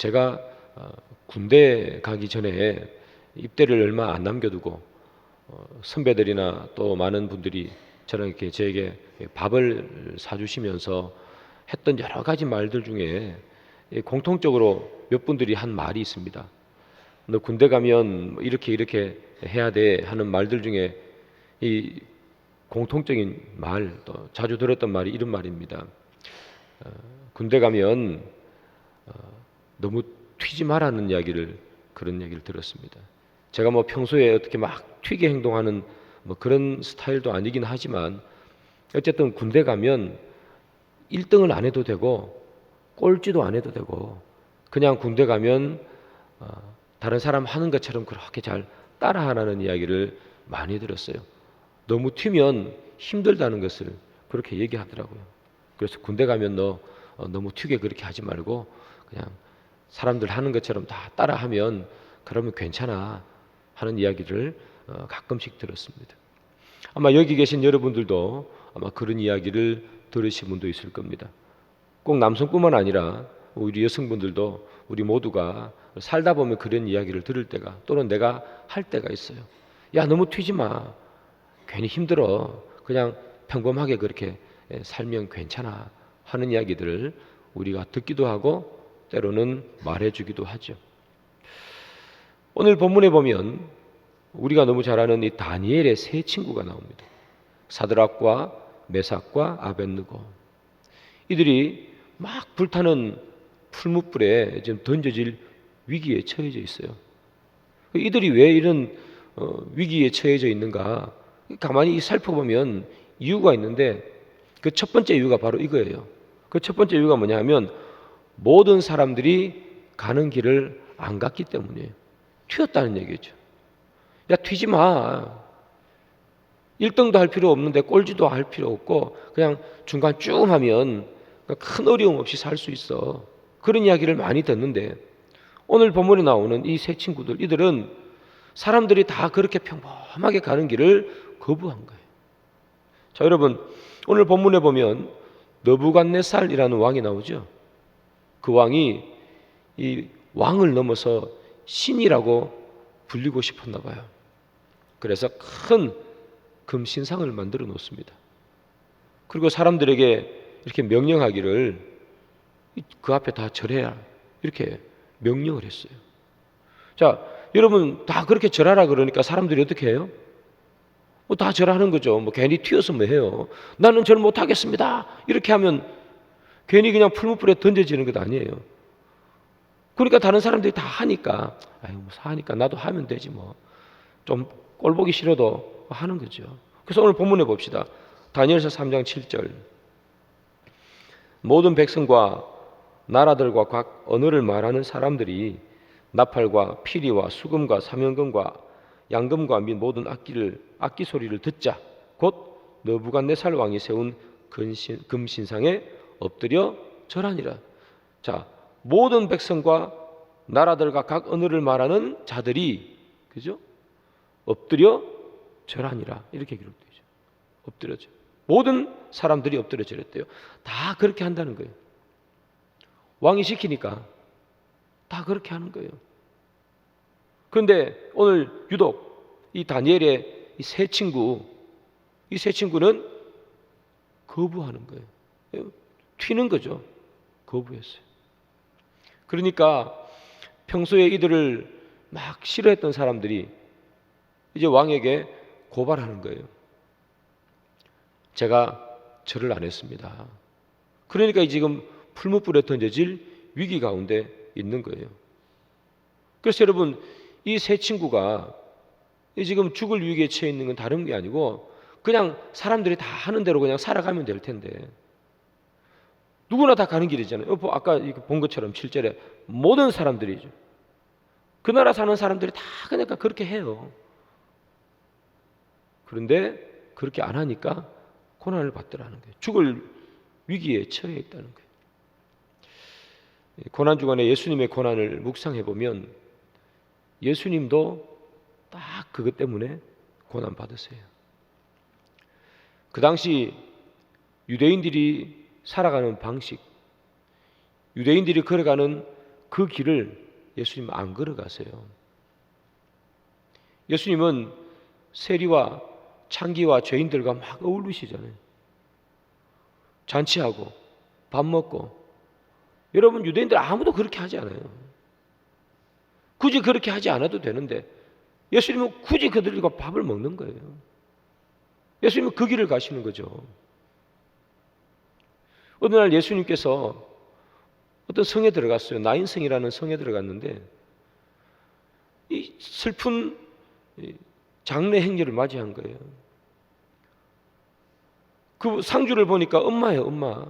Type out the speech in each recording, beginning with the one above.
제가 어, 군대 가기 전에 입대를 얼마 안 남겨두고 어, 선배들이나 또 많은 분들이 저는 이렇게 저에게 밥을 사주시면서 했던 여러 가지 말들 중에 이 공통적으로 몇 분들이 한 말이 있습니다. 너 군대 가면 뭐 이렇게 이렇게 해야 돼 하는 말들 중에 이 공통적인 말, 또 자주 들었던 말이 이런 말입니다. 어, 군대 가면 어, 너무 튀지 말라는 이야기를 그런 얘기를 들었습니다. 제가 뭐 평소에 어떻게 막 튀게 행동하는 뭐 그런 스타일도 아니긴 하지만 어쨌든 군대 가면 1등을 안 해도 되고 꼴찌도 안 해도 되고 그냥 군대 가면 어, 다른 사람 하는 것처럼 그렇게 잘 따라하라는 이야기를 많이 들었어요. 너무 튀면 힘들다는 것을 그렇게 얘기하더라고요. 그래서 군대 가면 너 어, 너무 튀게 그렇게 하지 말고 그냥 사람들 하는 것처럼 다 따라하면 그러면 괜찮아 하는 이야기를 어, 가끔씩 들었습니다. 아마 여기 계신 여러분들도 아마 그런 이야기를 들으신 분도 있을 겁니다. 꼭 남성뿐만 아니라 우리 여성분들도 우리 모두가 살다 보면 그런 이야기를 들을 때가 또는 내가 할 때가 있어요. 야 너무 튀지 마. 괜히 힘들어. 그냥 평범하게 그렇게 살면 괜찮아 하는 이야기들을 우리가 듣기도 하고 때로는 말해주기도 하죠. 오늘 본문에 보면 우리가 너무 잘 아는 이 다니엘의 세 친구가 나옵니다. 사드락과 메삭과 아벤느고 이들이 막 불타는 풀무불에 지금 던져질 위기에 처해져 있어요. 이들이 왜 이런 어, 위기에 처해져 있는가? 가만히 살펴보면 이유가 있는데 그 첫 번째 이유가 바로 이거예요. 그 첫 번째 이유가 뭐냐면 모든 사람들이 가는 길을 안 갔기 때문이에요. 튀었다는 얘기죠. 야 튀지 마. 1등도 할 필요 없는데 꼴찌도 할 필요 없고 그냥 중간 쭉 하면 큰 어려움 없이 살 수 있어. 그런 이야기를 많이 듣는데 오늘 본문에 나오는 이 세 친구들 이들은 사람들이 다 그렇게 평범하게 가는 길을 거부한 거예요. 자, 여러분 오늘 본문에 보면 너부갓네살이라는 왕이 나오죠. 그 왕이 이 왕을 넘어서 신이라고 불리고 싶었나 봐요. 그래서 큰 금신상을 만들어 놓습니다. 그리고 사람들에게 이렇게 명령하기를 그 앞에 다 절해야 이렇게 명령을 했어요. 자, 여러분 다 그렇게 절하라 그러니까 사람들이 어떻게 해요? 뭐 다 절하는 거죠. 뭐 괜히 튀어서 뭐 해요. 나는 절 못하겠습니다. 이렇게 하면 괜히 그냥 풀무불에 던져지는 것 아니에요. 그러니까 다른 사람들이 다 하니까 아유 뭐 사니까 나도 하면 되지 뭐. 좀 꼴보기 싫어도 하는 거죠. 그래서 오늘 본문에 봅시다. 다니엘서 3장 7절. 모든 백성과 나라들과 각 언어를 말하는 사람들이 나팔과 피리와 수금과 사면금과 양금과 및 모든 악기를 악기 소리를 듣자 곧 너부갓네살 왕이 세운 금신상에 엎드려 절하니라. 자, 모든 백성과 나라들과 각 언어를 말하는 자들이 그죠? 엎드려 절하니라 이렇게 기록되죠. 엎드려져. 모든 사람들이 엎드려 절했대요. 다 그렇게 한다는 거예요. 왕이 시키니까 다 그렇게 하는 거예요. 그런데 오늘 유독 이 다니엘의 이 세 친구, 이 세 친구는 거부하는 거예요. 튀는 거죠. 거부했어요. 그러니까 평소에 이들을 막 싫어했던 사람들이 이제 왕에게 고발하는 거예요. 제가 절을 안 했습니다. 그러니까 지금 풀무불에 던져질 위기 가운데 있는 거예요. 그래서 여러분 이 세 친구가 지금 죽을 위기에 처해 있는 건 다른 게 아니고 그냥 사람들이 다 하는 대로 그냥 살아가면 될 텐데 누구나 다 가는 길이잖아요. 아까 본 것처럼 7절에 모든 사람들이죠. 그 나라 사는 사람들이 다 그러니까 그렇게 해요. 그런데 그렇게 안 하니까 고난을 받더라는 거예요. 죽을 위기에 처해 있다는 거예요. 고난 주간에 예수님의 고난을 묵상해 보면 예수님도 딱 그것 때문에 고난 받으세요. 그 당시 유대인들이 살아가는 방식, 유대인들이 걸어가는 그 길을 예수님 안 걸어가세요. 예수님은 세리와 창기와 죄인들과 막 어울리시잖아요. 잔치하고 밥 먹고 여러분 유대인들 아무도 그렇게 하지 않아요. 굳이 그렇게 하지 않아도 되는데 예수님은 굳이 그들과 밥을 먹는 거예요. 예수님은 그 길을 가시는 거죠. 어느 날 예수님께서 어떤 성에 들어갔어요. 나인성이라는 성에 들어갔는데 이 슬픈 이 장례 행렬을 맞이한 거예요. 그 상주를 보니까 엄마예요, 엄마.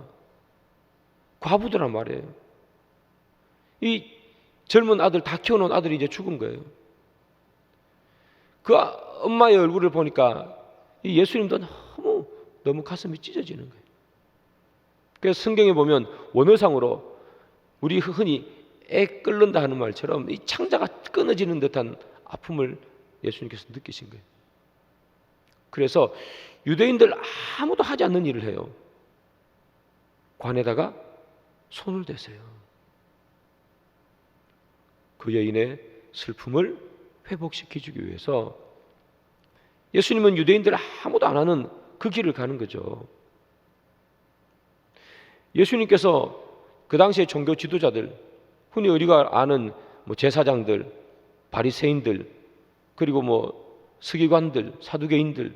과부더란 말이에요. 이 젊은 아들 다 키워놓은 아들이 이제 죽은 거예요. 그 아- 엄마의 얼굴을 보니까 이 예수님도 너무 너무 가슴이 찢어지는 거예요. 그래서 성경에 보면 원어상으로 우리 흔히 애 끓는다 하는 말처럼 이 창자가 끊어지는 듯한 아픔을 예수님께서 느끼신 거예요. 그래서 유대인들 아무도 하지 않는 일을 해요. 관에다가 손을 대세요. 그 여인의 슬픔을 회복시켜 주기 위해서 예수님은 유대인들 아무도 안 하는 그 길을 가는 거죠. 예수님께서 그 당시에 종교 지도자들, 흔히 우리가 아는 뭐 제사장들, 바리새인들, 그리고 뭐 서기관들, 사두개인들,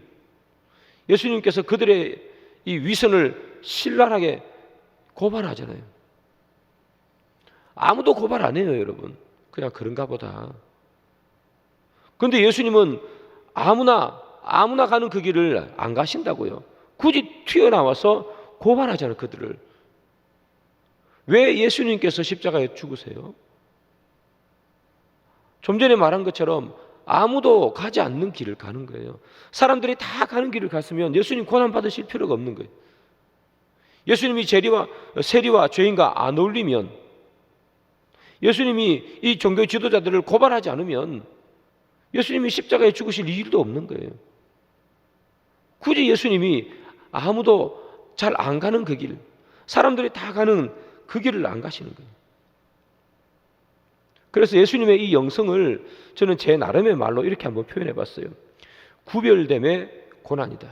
예수님께서 그들의 이 위선을 신랄하게 고발하잖아요. 아무도 고발 안 해요, 여러분. 그냥 그런가 보다. 그런데 예수님은 아무나 아무나 가는 그 길을 안 가신다고요. 굳이 튀어나와서 고발하잖아요, 그들을. 왜 예수님께서 십자가에 죽으세요? 좀 전에 말한 것처럼 아무도 가지 않는 길을 가는 거예요. 사람들이 다 가는 길을 갔으면 예수님 고난 받으실 필요가 없는 거예요. 예수님이 재리와 세리와 죄인과 안 어울리면 예수님이 이 종교 지도자들을 고발하지 않으면 예수님이 십자가에 죽으실 일도 없는 거예요. 굳이 예수님이 아무도 잘 안 가는 그 길, 사람들이 다 가는 그 길을 안 가시는 거예요. 그래서 예수님의 이 영성을 저는 제 나름의 말로 이렇게 한번 표현해 봤어요. 구별됨의 고난이다.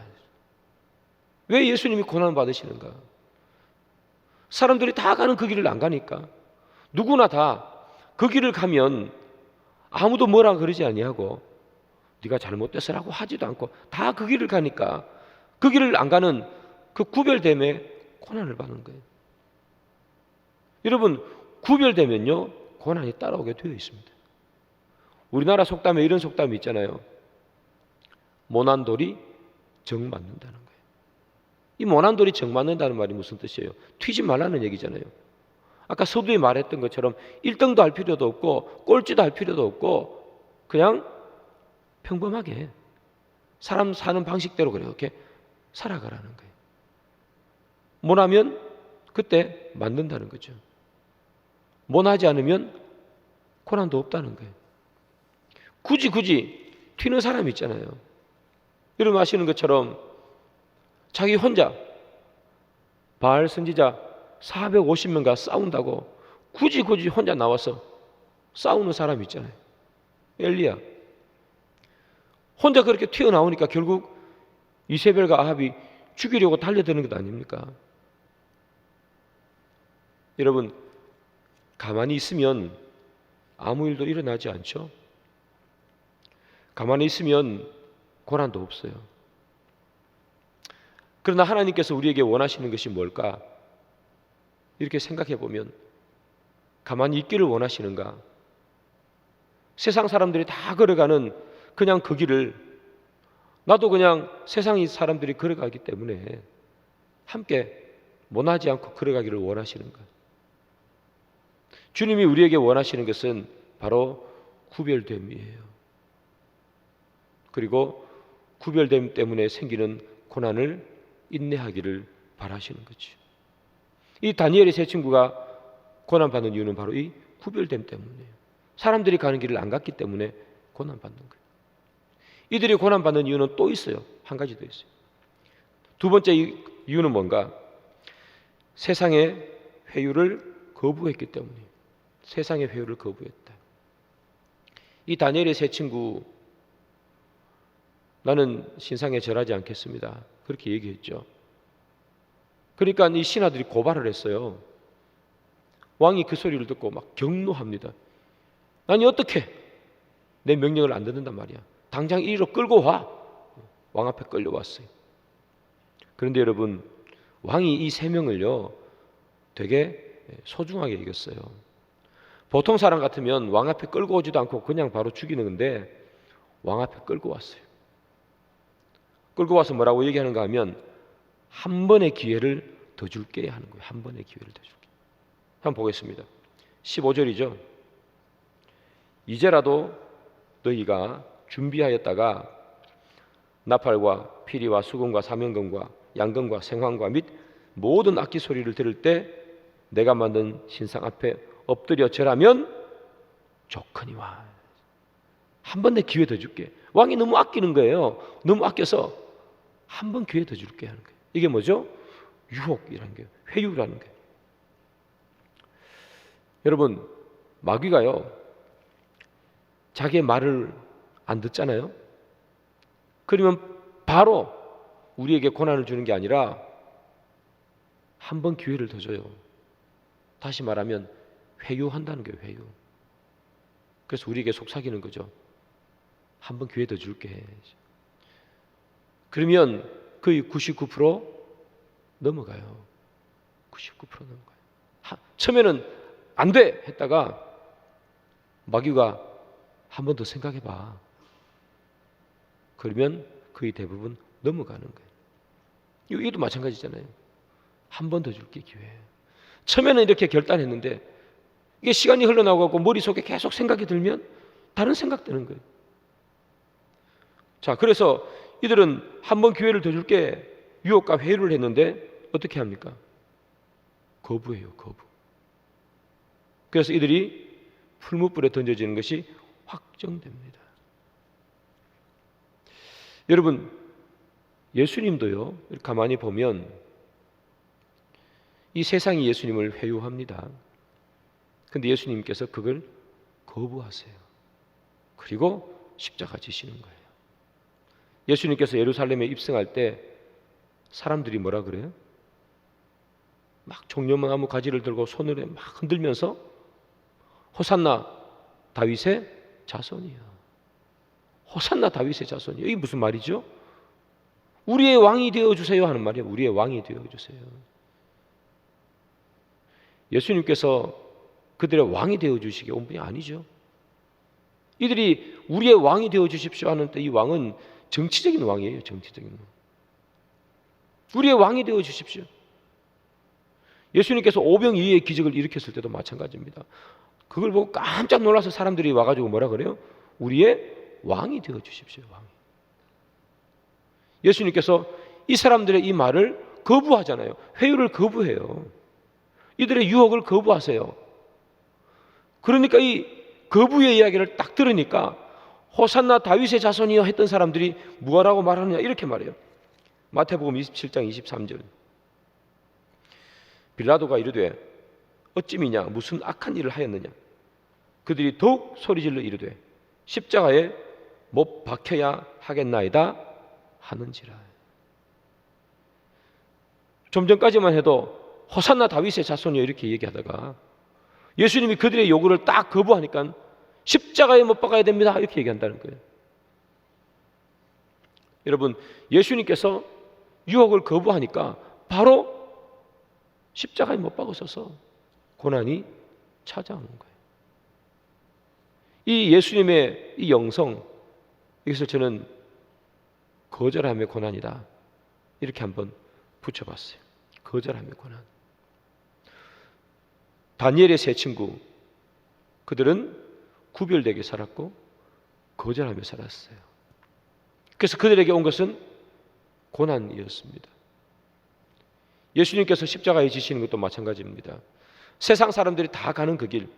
왜 예수님이 고난 받으시는가? 사람들이 다 가는 그 길을 안 가니까 누구나 다 그 길을 가면 아무도 뭐라 그러지 아니하고 네가 잘못됐어라고 하지도 않고 다 그 길을 가니까 그 길을 안 가는 그 구별됨의 고난을 받는 거예요. 여러분 구별되면요 고난이 따라오게 되어 있습니다. 우리나라 속담에 이런 속담이 있잖아요. 모난 돌이 정 맞는다는 거예요. 이 모난 돌이 정 맞는다는 말이 무슨 뜻이에요? 튀지 말라는 얘기잖아요. 아까 서두에 말했던 것처럼 1등도 할 필요도 없고 꼴찌도 할 필요도 없고 그냥 평범하게 사람 사는 방식대로 그렇게 살아가라는 거예요. 못하면 그때 만든다는 거죠. 못하지 않으면 고난도 없다는 거예요. 굳이 굳이 튀는 사람이 있잖아요. 여러분 아시는 것처럼 자기 혼자 바알 선지자 450명과 싸운다고 굳이 굳이 혼자 나와서 싸우는 사람 있잖아요. 엘리야. 혼자 그렇게 튀어나오니까 결국 이세벨과 아합이 죽이려고 달려드는 것 아닙니까? 여러분 가만히 있으면 아무 일도 일어나지 않죠. 가만히 있으면 고난도 없어요. 그러나 하나님께서 우리에게 원하시는 것이 뭘까? 이렇게 생각해 보면 가만히 있기를 원하시는가? 세상 사람들이 다 걸어가는 그냥 그 길을 나도 그냥 세상의 사람들이 걸어가기 때문에 함께 못하지 않고 걸어가기를 원하시는가? 주님이 우리에게 원하시는 것은 바로 구별됨이에요. 그리고 구별됨 때문에 생기는 고난을 인내하기를 바라시는 거죠. 이 다니엘의 세 친구가 고난 받는 이유는 바로 이 구별됨 때문이에요. 사람들이 가는 길을 안 갔기 때문에 고난 받는 거예요. 이들이 고난 받는 이유는 또 있어요. 한 가지 더 있어요. 두 번째 이유는 뭔가? 세상의 회유를 거부했기 때문이에요. 세상의 회유를 거부했다. 이 다니엘의 세 친구 나는 신상에 절하지 않겠습니다. 그렇게 얘기했죠. 그러니까 이 신하들이 고발을 했어요. 왕이 그 소리를 듣고 막 경노합니다. 아니 어떻게 내 명령을 안 듣는단 말이야. 당장 이리로 끌고 와. 왕 앞에 끌려왔어요. 그런데 여러분 왕이 이 세 명을요 되게 소중하게 여겼어요. 보통 사람 같으면 왕 앞에 끌고 오지도 않고 그냥 바로 죽이는 건데 왕 앞에 끌고 왔어요. 끌고 와서 뭐라고 얘기하는가 하면 한 번의 기회를 더 줄게 하는 거예요. 한 번의 기회를 더 줄게. 한번 보겠습니다. 15절이죠. 이제라도 너희가 준비하였다가 나팔과 피리와 수금과 사명금과 양금과 생황과 및 모든 악기 소리를 들을 때 내가 만든 신상 앞에 엎드려 절하면 좋거니와. 한 번 내 기회 더 줄게. 왕이 너무 아끼는 거예요. 너무 아껴서 한 번 기회 더 줄게 하는 거예요. 이게 뭐죠? 유혹이라는 게 회유라는 거예요. 여러분 마귀가요 자기의 말을 안 듣잖아요. 그러면 바로 우리에게 고난을 주는 게 아니라 한 번 기회를 더 줘요. 다시 말하면 회유한다는 거예요, 회유. 그래서 우리에게 속삭이는 거죠. 한 번 기회 더 줄게. 그러면 거의 99% 넘어가요. 99% 넘어가요. 하, 처음에는 안 돼! 했다가 마귀가 한 번 더 생각해 봐. 그러면 거의 대부분 넘어가는 거예요. 이것도 마찬가지잖아요. 한 번 더 줄게 기회. 처음에는 이렇게 결단했는데 이게 시간이 흘러나가고 머릿속에 계속 생각이 들면 다른 생각 드는 거예요. 자, 그래서 이들은 한 번 기회를 더 줄게 유혹과 회유를 했는데 어떻게 합니까? 거부해요, 거부. 그래서 이들이 풀무불에 던져지는 것이 확정됩니다. 여러분, 예수님도요, 가만히 보면 이 세상이 예수님을 회유합니다. 근데 예수님께서 그걸 거부하세요. 그리고 십자가 지시는 거예요. 예수님께서 예루살렘에 입성할 때 사람들이 뭐라 그래요? 막 종려나무 가지를 들고 손을 막 흔들면서 호산나 다윗의 자손이야. 호산나 다윗의 자손이야. 이게 무슨 말이죠? 우리의 왕이 되어 주세요 하는 말이에요. 우리의 왕이 되어 주세요. 예수님께서 그들의 왕이 되어 주시기 온 분이 아니죠. 이들이 우리의 왕이 되어 주십시오 하는데 이 왕은 정치적인 왕이에요. 정치적인 왕. 우리의 왕이 되어 주십시오. 예수님께서 오병이의 기적을 일으켰을 때도 마찬가지입니다. 그걸 보고 깜짝 놀라서 사람들이 와가지고 뭐라 그래요? 우리의 왕이 되어 주십시오. 왕. 예수님께서 이 사람들의 이 말을 거부하잖아요. 회유를 거부해요. 이들의 유혹을 거부하세요. 그러니까 이 거부의 이야기를 딱 들으니까 호산나 다윗의 자손이여 했던 사람들이 무엇라고 말하느냐 이렇게 말해요. 마태복음 27장 23절. 빌라도가 이르되 어찌미냐 무슨 악한 일을 하였느냐 그들이 더욱 소리질러 이르되 십자가에 못 박혀야 하겠나이다 하는지라. 좀 전까지만 해도 호산나 다윗의 자손이요 이렇게 얘기하다가 예수님이 그들의 요구를 딱 거부하니까 십자가에 못 박아야 됩니다 이렇게 얘기한다는 거예요. 여러분 예수님께서 유혹을 거부하니까 바로 십자가에 못 박으셔서 고난이 찾아오는 거예요. 이 예수님의 이 영성 여기서 저는 거절함의 고난이다 이렇게 한번 붙여봤어요. 거절함의 고난. 다니엘의 세 친구 그들은 구별되게 살았고 거절하며 살았어요. 그래서 그들에게 온 것은 고난이었습니다. 예수님께서 십자가에 지시는 것도 마찬가지입니다. 세상 사람들이 다 가는 그 길,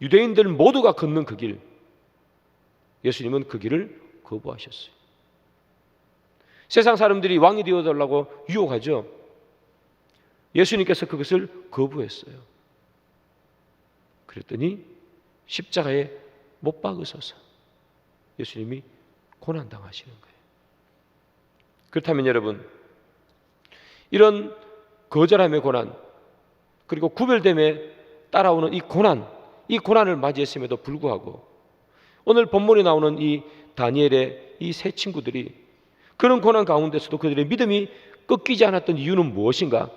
유대인들 모두가 걷는 그 길, 예수님은 그 길을 거부하셨어요. 세상 사람들이 왕이 되어달라고 유혹하죠. 예수님께서 그것을 거부했어요. 그랬더니 십자가에 못 박으소서. 예수님이 고난 당하시는 거예요. 그렇다면 여러분 이런 거절함의 고난 그리고 구별됨에 따라오는 이 고난 이 고난을 맞이했음에도 불구하고 오늘 본문에 나오는 이 다니엘의 이 세 친구들이 그런 고난 가운데서도 그들의 믿음이 꺾이지 않았던 이유는 무엇인가?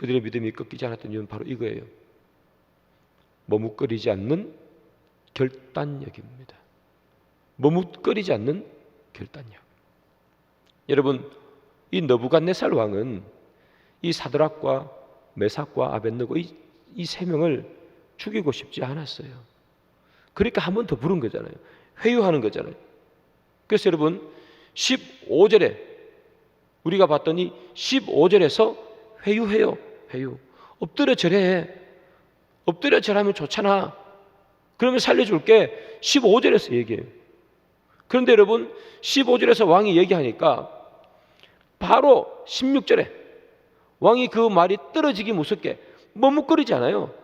그들의 믿음이 꺾이지 않았던 이유는 바로 이거예요. 머뭇거리지 않는 결단력입니다. 머뭇거리지 않는 결단력. 여러분, 이 너부갓네살 왕은 이 사드락과 메삭과 아벤느고 이 세 명을 죽이고 싶지 않았어요. 그러니까 한 번 더 부른 거잖아요. 회유하는 거잖아요. 그래서 여러분 15절에 우리가 봤더니 15절에서 회유해요. 회유. 엎드려 절해. 엎드려 절하면 좋잖아. 그러면 살려줄게. 15절에서 얘기해요. 그런데 여러분 15절에서 왕이 얘기하니까 바로 16절에 왕이 그 말이 떨어지기 무섭게 머뭇거리지 않아요.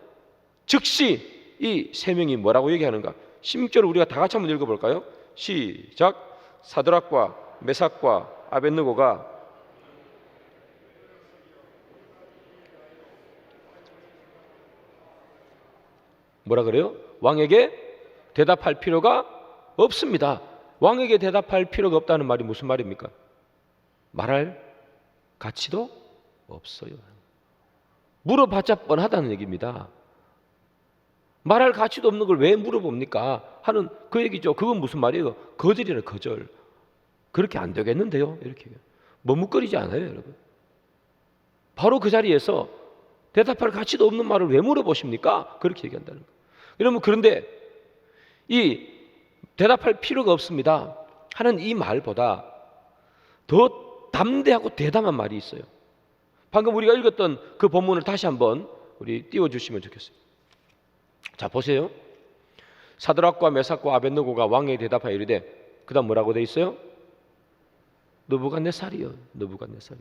즉시 이 세 명이 뭐라고 얘기하는가? 16절을 우리가 다 같이 한번 읽어볼까요? 시작. 사드락과 메삭과 아벤느고가 뭐라 그래요? 왕에게 대답할 필요가 없습니다. 왕에게 대답할 필요가 없다는 말이 무슨 말입니까? 말할 가치도 없어요. 물어봤자 뻔하다는 얘기입니다. 말할 가치도 없는 걸 왜 물어봅니까? 하는 그 얘기죠. 그건 무슨 말이에요? 거절이라 거절. 그렇게 안 되겠는데요. 이렇게 머뭇거리지 않아요, 여러분. 바로 그 자리에서 대답할 가치도 없는 말을 왜 물어보십니까? 그렇게 얘기한다는 거예요. 여러분 그런데 이 대답할 필요가 없습니다. 하는 이 말보다 더 담대하고 대담한 말이 있어요. 방금 우리가 읽었던 그 본문을 다시 한번 우리 띄워 주시면 좋겠어요. 자 보세요. 사드락과 메삭과 아벤노고가 왕에 대답하여 이르되 그다음 뭐라고 돼 있어요? 너부갓네살이요. 너부갓네살.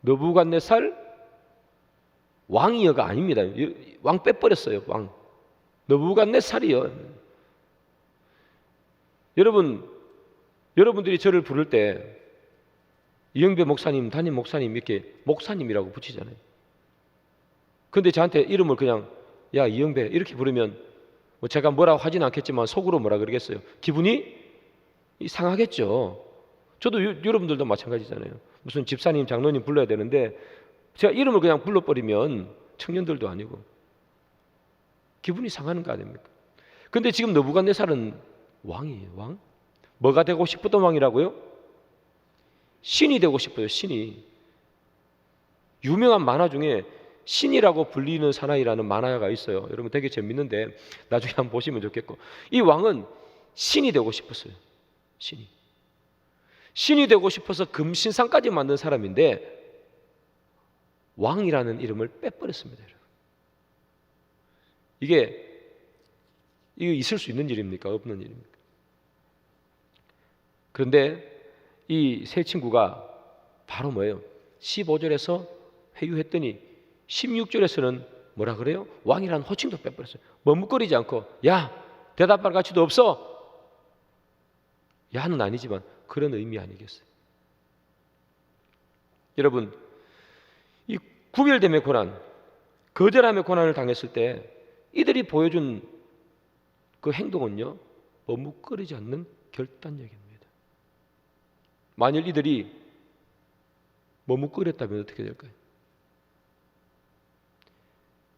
너부갓네살 왕이여가 아닙니다. 왕 빼버렸어요. 왕. 너부갓네살이요. 여러분 여러분들이 저를 부를 때 이영배 목사님, 담임 목사님 이렇게 목사님이라고 붙이잖아요. 근데 저한테 이름을 그냥 야 이영배 이렇게 부르면 뭐 제가 뭐라고 하진 않겠지만 속으로 뭐라 그러겠어요. 기분이 상하겠죠. 저도 유, 여러분들도 마찬가지잖아요. 무슨 집사님, 장로님 불러야 되는데 제가 이름을 그냥 불러버리면 청년들도 아니고 기분이 상하는 거 아닙니까? 근데 지금 너부갓네살은 왕이에요. 왕? 뭐가 되고 싶었던 왕이라고요? 신이 되고 싶어요. 신이 유명한 만화 중에 신이라고 불리는 사나이라는 만화가 있어요. 여러분 되게 재밌는데 나중에 한번 보시면 좋겠고 이 왕은 신이 되고 싶었어요. 신이 신이 되고 싶어서 금신상까지 만든 사람인데 왕이라는 이름을 빼버렸습니다. 이게 이게 있을 수 있는 일입니까? 없는 일입니까? 그런데 이 세 친구가 바로 뭐예요? 15절에서 회유했더니 16절에서는 뭐라 그래요? 왕이라는 호칭도 빼버렸어요. 머뭇거리지 않고 야 대답할 가치도 없어. 야는 아니지만 그런 의미 아니겠어요? 여러분 이 구별됨의 고난, 거절함의 고난을 당했을 때 이들이 보여준 그 행동은요 머뭇거리지 않는 결단력입니다. 만일 이들이 머뭇거렸다면 어떻게 될까요?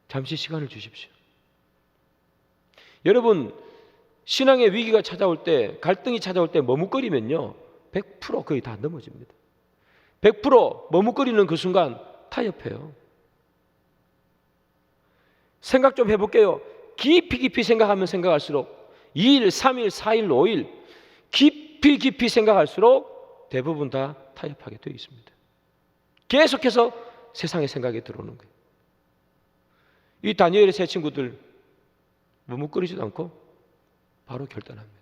잠시 시간을 주십시오. 여러분 신앙의 위기가 찾아올 때 갈등이 찾아올 때 머뭇거리면요 100% 거의 다 넘어집니다. 100% 머뭇거리는 그 순간 타협해요. 생각 좀 해볼게요. 깊이 깊이 생각하면 생각할수록 2일, 3일, 4일, 5일 깊이 깊이 생각할수록 대부분 다 타협하게 되어 있습니다. 계속해서 세상의 생각이 들어오는 거예요. 이 다니엘의 세 친구들 머뭇거리지도 않고 바로 결단합니다.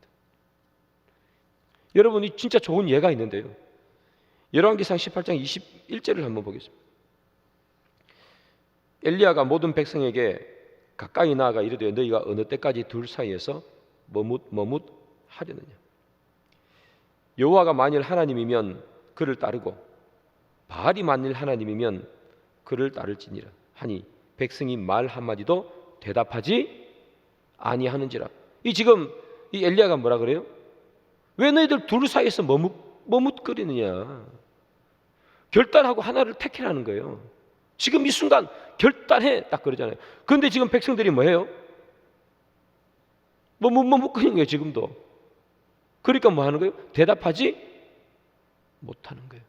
여러분이 진짜 좋은 예가 있는데요. 열왕기상 18장 21절을 한번 보겠습니다. 엘리야가 모든 백성에게 가까이 나아가 이르되 너희가 어느 때까지 둘 사이에서 머뭇 머뭇 하려느냐 여호와가 만일 하나님이면 그를 따르고 바알이 만일 하나님이면 그를 따를지니라 하니 백성이 말 한마디도 대답하지 아니하는지라 이 지금 이 엘리야가 뭐라 그래요? 왜 너희들 둘 사이에서 머뭇 머뭇거리느냐 결단하고 하나를 택해라는 거예요. 지금 이 순간 결단해 딱 그러잖아요. 그런데 지금 백성들이 뭐해요? 뭐 머뭇머뭇거리는 거예요. 지금도. 그러니까 뭐 하는 거예요? 대답하지 못하는 거예요.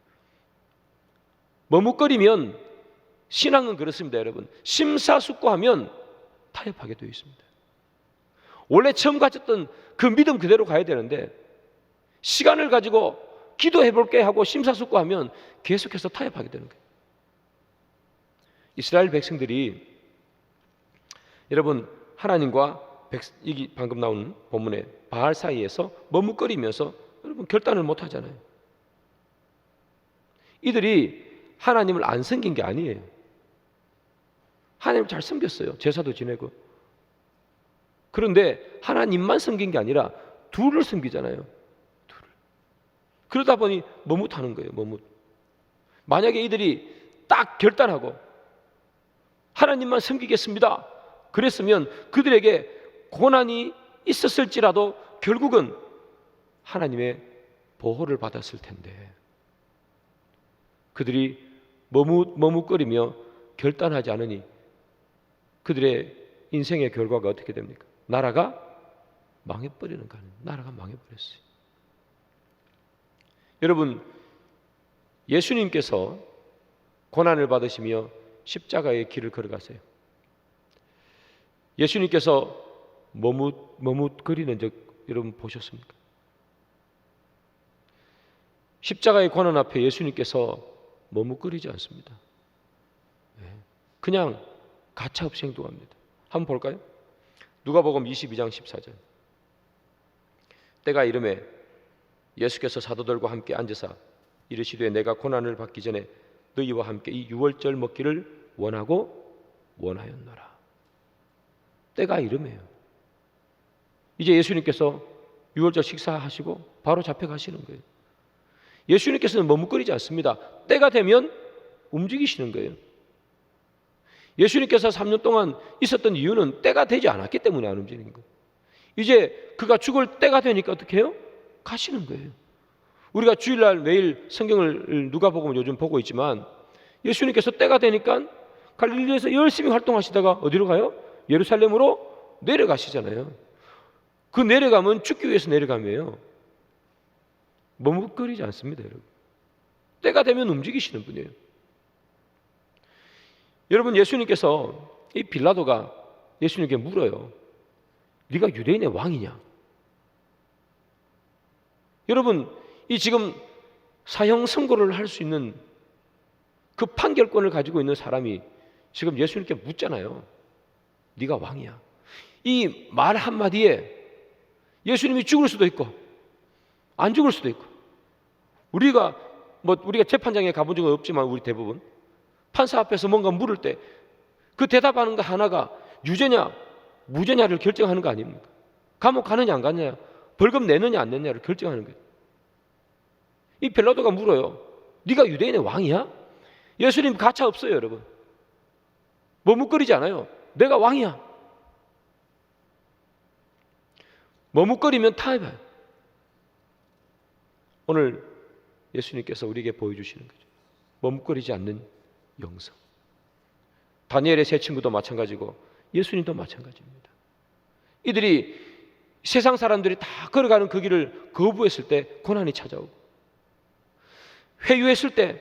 머뭇거리면 신앙은 그렇습니다, 여러분. 심사숙고하면 타협하게 되어 있습니다. 원래 처음 가졌던 그 믿음 그대로 가야 되는데 시간을 가지고 기도해 볼게 하고 심사숙고하면 계속해서 타협하게 되는 거예요. 이스라엘 백성들이 여러분 하나님과 백, 이기 방금 나온 본문의 바알 사이에서 머뭇거리면서 여러분 결단을 못 하잖아요. 이들이 하나님을 안 섬긴 게 아니에요. 하나님 잘 섬겼어요. 제사도 지내고. 그런데 하나님만 섬긴 게 아니라 둘을 섬기잖아요. 둘을. 그러다 보니 머뭇하는 거예요. 머뭇. 만약에 이들이 딱 결단하고 하나님만 섬기겠습니다. 그랬으면 그들에게 고난이 있었을지라도 결국은 하나님의 보호를 받았을 텐데 그들이 머뭇 머뭇거리며 결단하지 않으니 그들의 인생의 결과가 어떻게 됩니까? 나라가 망해버리는 거예요. 나라가 망해버렸어요. 여러분 예수님께서 고난을 받으시며 십자가의 길을 걸어가세요. 예수님께서 머뭇 머뭇거리는 적 여러분 보셨습니까? 십자가의 고난 앞에 예수님께서 머뭇거리지 않습니다. 네. 그냥 가차없이 행동합니다. 한번 볼까요? 누가복음 22장 14절. 때가 이름에 예수께서 사도들과 함께 앉으사 이르시되 내가 고난을 받기 전에 너희와 함께 이 유월절 먹기를 원하고 원하였노라. 때가 이름이에요. 이제 예수님께서 유월절 식사하시고 바로 잡혀가시는 거예요. 예수님께서는 머뭇거리지 않습니다. 때가 되면 움직이시는 거예요. 예수님께서 3년 동안 있었던 이유는 때가 되지 않았기 때문에 안 움직이는 거예요. 이제 그가 죽을 때가 되니까 어떻게 해요? 가시는 거예요. 우리가 주일날 매일 성경을 누가 보고 요즘 보고 있지만 예수님께서 때가 되니까 갈릴리에서 열심히 활동하시다가 어디로 가요? 예루살렘으로 내려가시잖아요. 그 내려가면 죽기 위해서 내려가며요. 머뭇거리지 않습니다, 여러분. 때가 되면 움직이시는 분이에요. 여러분 예수님께서 이 빌라도가 예수님께 물어요. 네가 유대인의 왕이냐? 여러분 이 지금 사형 선고를 할 수 있는 그 판결권을 가지고 있는 사람이 지금 예수님께 묻잖아요. 네가 왕이야. 이 말 한마디에 예수님이 죽을 수도 있고 안 죽을 수도 있고 우리가 뭐 우리가 재판장에 가본 적은 없지만 우리 대부분 판사 앞에서 뭔가 물을 때 그 대답하는 거 하나가 유죄냐 무죄냐를 결정하는 거 아닙니까? 감옥 가느냐 안 가느냐 벌금 내느냐 안 내느냐를 결정하는 거예요. 이 벨라도가 물어요. 네가 유대인의 왕이야? 예수님 가차 없어요, 여러분. 머뭇거리지 않아요. 내가 왕이야. 머뭇거리면 타협해요. 오늘 예수님께서 우리에게 보여주시는 거죠. 머뭇거리지 않는 영성. 다니엘의 세 친구도 마찬가지고 예수님도 마찬가지입니다. 이들이 세상 사람들이 다 걸어가는 그 길을 거부했을 때 고난이 찾아오고 회유했을 때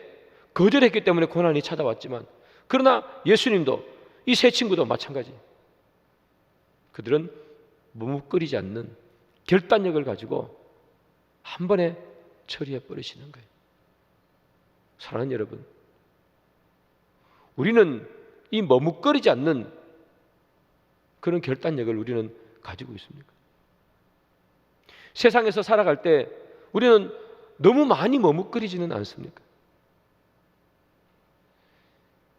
거절했기 때문에 고난이 찾아왔지만 그러나 예수님도 이 세 친구도 마찬가지. 그들은 머뭇거리지 않는 결단력을 가지고 한 번에 처리해 버리시는 거예요. 사랑하는 여러분, 우리는 이 머뭇거리지 않는 그런 결단력을 우리는 가지고 있습니까? 세상에서 살아갈 때 우리는 너무 많이 머뭇거리지는 않습니까?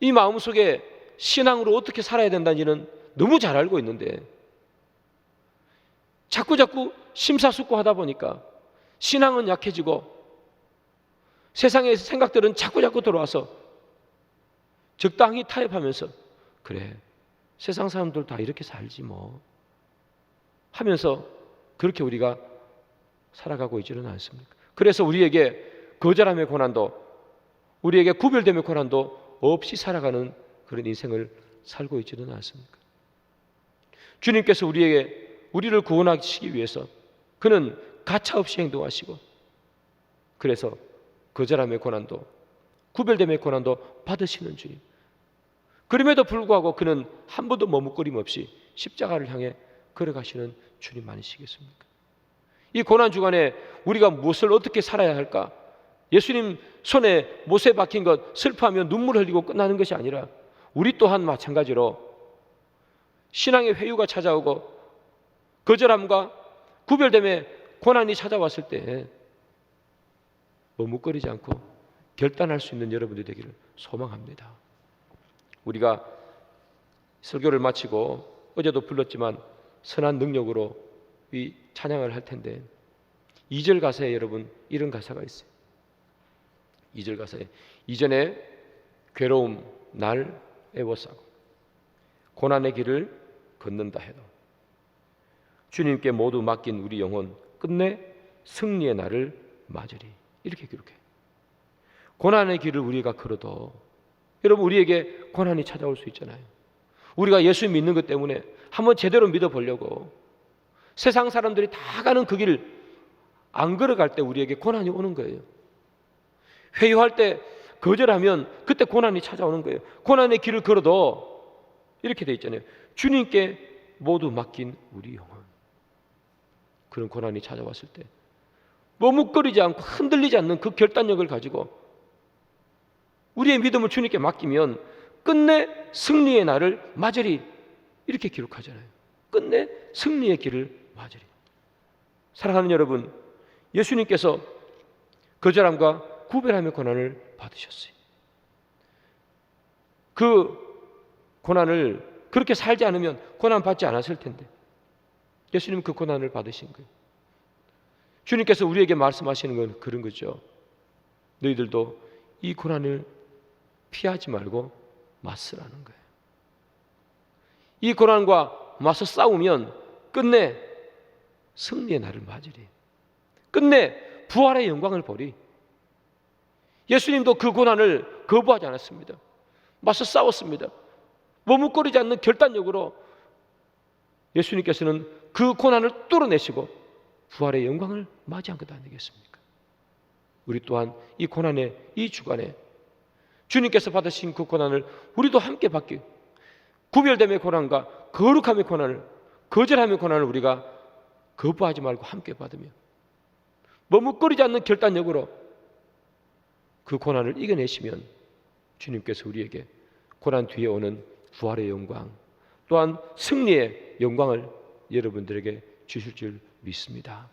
이 마음 속에 신앙으로 어떻게 살아야 된다는지는 너무 잘 알고 있는데 자꾸 자꾸 심사숙고하다 보니까 신앙은 약해지고 세상의 생각들은 자꾸 자꾸 들어와서 적당히 타협하면서 그래 세상 사람들 다 이렇게 살지 뭐 하면서 그렇게 우리가 살아가고 있지는 않습니까? 그래서 우리에게 거절함의 고난도 우리에게 구별됨의 고난도 없이 살아가는 그런 인생을 살고 있지는 않습니까? 주님께서 우리에게 우리를 구원하시기 위해서 그는 가차 없이 행동하시고 그래서 거절함의 고난도 구별됨의 고난도 받으시는 주님. 그럼에도 불구하고 그는 한 번도 머뭇거림 없이 십자가를 향해 걸어가시는 주님 아니시겠습니까? 이 고난 주간에 우리가 무엇을 어떻게 살아야 할까? 예수님 손에 못에 박힌 것 슬퍼하며 눈물 흘리고 끝나는 것이 아니라 우리 또한 마찬가지로 신앙의 회유가 찾아오고 거절함과 구별됨의 고난이 찾아왔을 때 머뭇거리지 않고 결단할 수 있는 여러분들이 되기를 소망합니다. 우리가 설교를 마치고 어제도 불렀지만 선한 능력으로 이 찬양을 할 텐데 2절 가사에 여러분 이런 가사가 있어요. 2절 가사에 이전에 괴로움 날 애워싸고 고난의 길을 걷는다 해도 주님께 모두 맡긴 우리 영혼 끝내 승리의 날을 맞으리 이렇게 기록해. 고난의 길을 우리가 걸어도 여러분 우리에게 고난이 찾아올 수 있잖아요. 우리가 예수 믿는 것 때문에 한번 제대로 믿어 보려고 세상 사람들이 다 가는 그 길을 안 걸어갈 때 우리에게 고난이 오는 거예요. 회유할 때 거절하면 그때 고난이 찾아오는 거예요. 고난의 길을 걸어도 이렇게 돼 있잖아요. 주님께 모두 맡긴 우리 영혼. 그런 고난이 찾아왔을 때 머뭇거리지 않고 흔들리지 않는 그 결단력을 가지고 우리의 믿음을 주님께 맡기면 끝내 승리의 날을 맞으리 이렇게 기록하잖아요. 끝내 승리의 길을 맞으리. 사랑하는 여러분, 예수님께서 거절함과 구별함의 고난을 받으셨어요. 그 고난을 그렇게 살지 않으면 고난 받지 않았을 텐데 예수님 그 고난을 받으신 거예요. 주님께서 우리에게 말씀하시는 건 그런 거죠. 너희들도 이 고난을 피하지 말고 맞서라는 거예요. 이 고난과 맞서 싸우면 끝내 승리의 날을 맞으리. 끝내 부활의 영광을 보리. 예수님도 그 고난을 거부하지 않았습니다. 맞서 싸웠습니다. 머뭇거리지 않는 결단력으로 예수님께서는 그 고난을 뚫어내시고 부활의 영광을 맞이한 것 아니겠습니까? 우리 또한 이 고난의 이 주간에 주님께서 받으신 그 고난을 우리도 함께 받기 구별됨의 고난과 거룩함의 고난을 거절함의 고난을 우리가 거부하지 말고 함께 받으며 머뭇거리지 않는 결단력으로 그 고난을 이겨내시면 주님께서 우리에게 고난 뒤에 오는 부활의 영광 또한 승리의 영광을 여러분들에게 주실 줄 믿습니다.